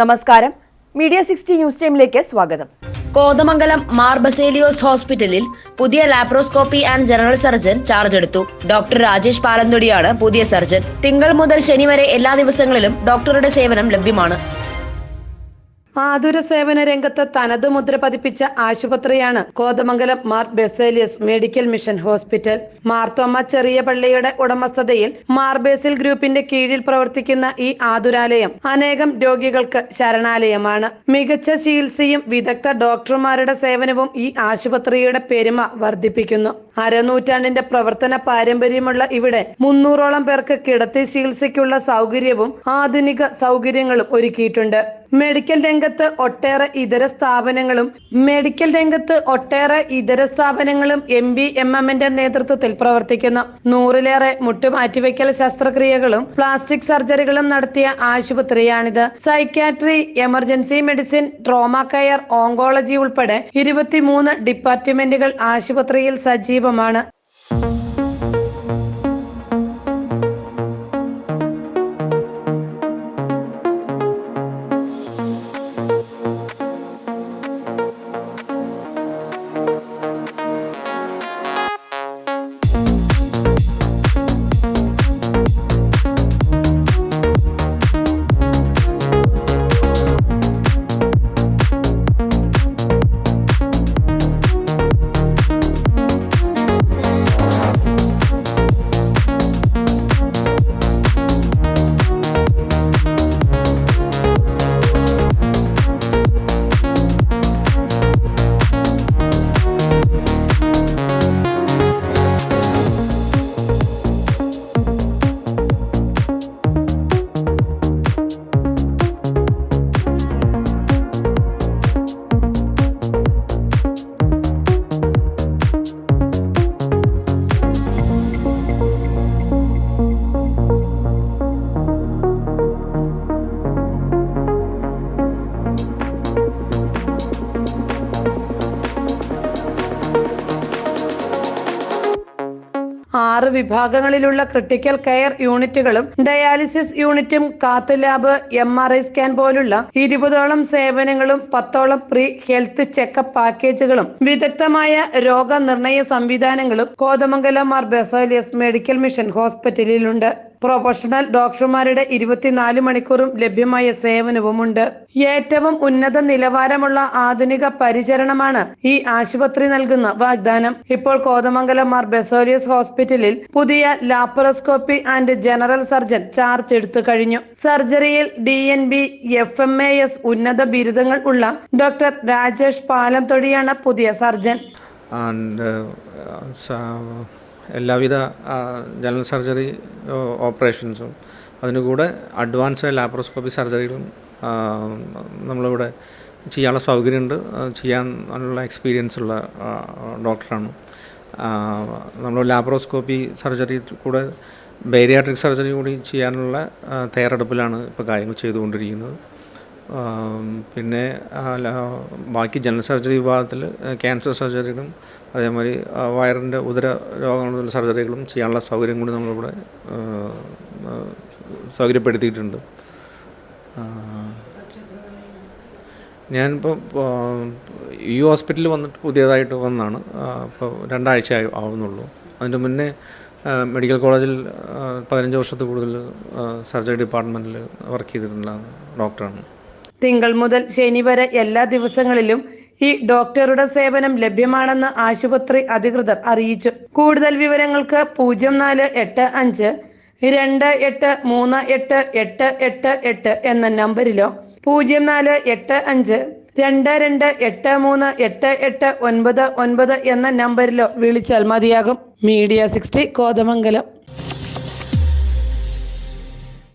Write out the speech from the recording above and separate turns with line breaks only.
നമസ്കാരം. Media sixty news ടൈമിലേക്ക് സ്വാഗതം.
കോതമംഗലം മാർ ബസേലിയോസ് ഹോസ്പിറ്റലിൽ പുതിയ laparoscopy and general surgeon charge എടുത്തു. ഡോക്ടർ രാജേഷ് പാലന്തൊടിയാണ് പുതിയ സർജൻ. തിങ്കൾ മുതൽ ശനി വരെ എല്ലാ ദിവസങ്ങളിലും ഡോക്ടറുടെ സേവനം ലഭ്യമാണ്.
ആതുര സേവന രംഗത്ത് തനത് മുദ്ര പതിപ്പിച്ച ആശുപത്രിയാണ് Kothamangalam Mar Baselius medical mission hospital. Marthoma ചെറിയ പള്ളിയുടെ ഉടമസ്ഥതയിൽ മാർബേസിൽ ഗ്രൂപ്പിന്റെ കീഴിൽ പ്രവർത്തിക്കുന്ന ഈ ആതുരാലയം അനേകം രോഗികൾക്ക് ശരണാലയമാണ്. മികച്ച ചികിത്സയും വിദഗ്ധ ഡോക്ടർമാരുടെ സേവനവും ഈ ആശുപത്രിയുടെ പെരുമ വർദ്ധിപ്പിക്കുന്നു. അരനൂറ്റാണ്ടിന്റെ പ്രവർത്തന പാരമ്പര്യമുള്ള ഇവിടെ മുന്നൂറോളം പേർക്ക് കിടത്തി ചികിത്സയ്ക്കുള്ള സൗകര്യവും ആധുനിക സൗകര്യങ്ങളും ഒരുക്കിയിട്ടുണ്ട്. മെഡിക്കൽ രംഗത്ത് ഒട്ടേറെ ഇതര സ്ഥാപനങ്ങളും മെഡിക്കൽ രംഗത്ത് ഒട്ടേറെ ഇതര സ്ഥാപനങ്ങളും എം ബി എം എമ്മിന്റെ നേതൃത്വത്തിൽ പ്രവർത്തിക്കുന്നു നൂറിലേറെ മുട്ടുമാറ്റിവെക്കൽ ശസ്ത്രക്രിയകളും പ്ലാസ്റ്റിക് സർജറികളും നടത്തിയ ആശുപത്രിയാണിത്. Psychiatry emergency medicine trauma care oncology ഉൾപ്പെടെ ഇരുപത്തിമൂന്ന് ഡിപ്പാർട്ട്മെന്റുകൾ ആശുപത്രിയിൽ സജീവമാണ്. ആറ് വിഭാഗങ്ങളിലുള്ള ക്രിട്ടിക്കൽ കെയർ യൂണിറ്റുകളും ഡയാലിസിസ് യൂണിറ്റും cath lab M R I scan പോലുള്ള ഇരുപതോളം സേവനങ്ങളും പത്തോളം പ്രീ ഹെൽത്ത് ചെക്കപ്പ് പാക്കേജുകളും വിദഗ്ധമായ രോഗനിർണയ സംവിധാനങ്ങളും കോതമംഗലം മാർ ബെസോലിയസ് മെഡിക്കൽ മിഷൻ ഹോസ്പിറ്റലിലുണ്ട് പ്രൊഫഷണൽ ഡോക്ടർമാരുടെ ഇരുപത്തിനാല് മണിക്കൂറും ലഭ്യമായ സേവനവുമുണ്ട്. ഏറ്റവും ഉന്നത നിലവാരമുള്ള ആധുനിക പരിചരണമാണ് ഈ ആശുപത്രി നൽകുന്ന വാഗ്ദാനം. ഇപ്പോൾ കോതമംഗലം മാർ ബെസോലിയസ് ഹോസ്പിറ്റലിൽ പുതിയ laparoscopy and general surgeon charge എടുത്തു കഴിഞ്ഞു. സർജറിയിൽ D N B F M A S ഉന്നത ബിരുദങ്ങൾ ഉള്ള ഡോക്ടർ രാജേഷ് പാലംതൊടിയാണ് പുതിയ സർജൻ.
എല്ലാവിധ ജനറൽ സർജറി ഓപ്പറേഷൻസും അതിന് കൂടെ അഡ്വാൻസ്ഡ് ലാപ്രോസ്കോപ്പി സർജറികളും നമ്മളിവിടെ ചെയ്യാനുള്ള സൗകര്യമുണ്ട്. ചെയ്യാൻ ചെയ്യാനുള്ള എക്സ്പീരിയൻസ് ഉള്ള ഡോക്ടറാണ് നമ്മൾ ലാപ്രോസ്കോപ്പി സർജറി കൂടെ ബേരിയാട്രിക് സർജറി കൂടി ചെയ്യാനുള്ള തയ്യാറെടുപ്പിലാണ് ഇപ്പോൾ കാര്യങ്ങൾ ചെയ്തുകൊണ്ടിരിക്കുന്നത്. പിന്നെ അല്ല ബാക്കി ജനറൽ സർജറി വിഭാഗത്തിൽ ക്യാൻസർ സർജറികളും അതേമാതിരി വയറിന്റെ ഉദര രോഗങ്ങളുള്ള സർജറികളും ചെയ്യാനുള്ള സൗകര്യം കൂടി നമ്മളിവിടെ സൗകര്യപ്പെടുത്തിയിട്ടുണ്ട്. ഞാനിപ്പോൾ ഈ ഹോസ്പിറ്റലിൽ വന്നിട്ട് പുതിയതായിട്ട് വന്നാണ്. ഇപ്പോൾ രണ്ടാഴ്ച ആവുന്നുള്ളൂ. അതിന്റെ മുന്നേ മെഡിക്കൽ കോളേജിൽ പതിനഞ്ച് വർഷത്തിൽ കൂടുതൽ സർജറി ഡിപ്പാർട്ട്മെന്റിൽ വർക്ക് ചെയ്തിട്ടുള്ള ഡോക്ടറാണ്.
തിങ്കൾ മുതൽ ശനി വരെ എല്ലാ ദിവസങ്ങളിലും ഈ ഡോക്ടറുടെ സേവനം ലഭ്യമാണെന്ന് ആശുപത്രി അധികൃതർ അറിയിച്ചു. കൂടുതൽ വിവരങ്ങൾക്ക് പൂജ്യം നാല് എട്ട് അഞ്ച് രണ്ട് എട്ട് മൂന്ന് എട്ട് എട്ട് എട്ട് എട്ട് എന്ന നമ്പറിലോ പൂജ്യം നാല് എട്ട് അഞ്ച് രണ്ട് രണ്ട് എട്ട് മൂന്ന് എട്ട് എട്ട് ഒൻപത് ഒൻപത് എന്ന നമ്പറിലോ വിളിച്ചാൽ മതിയാകും. Media sixty Kothamangalam.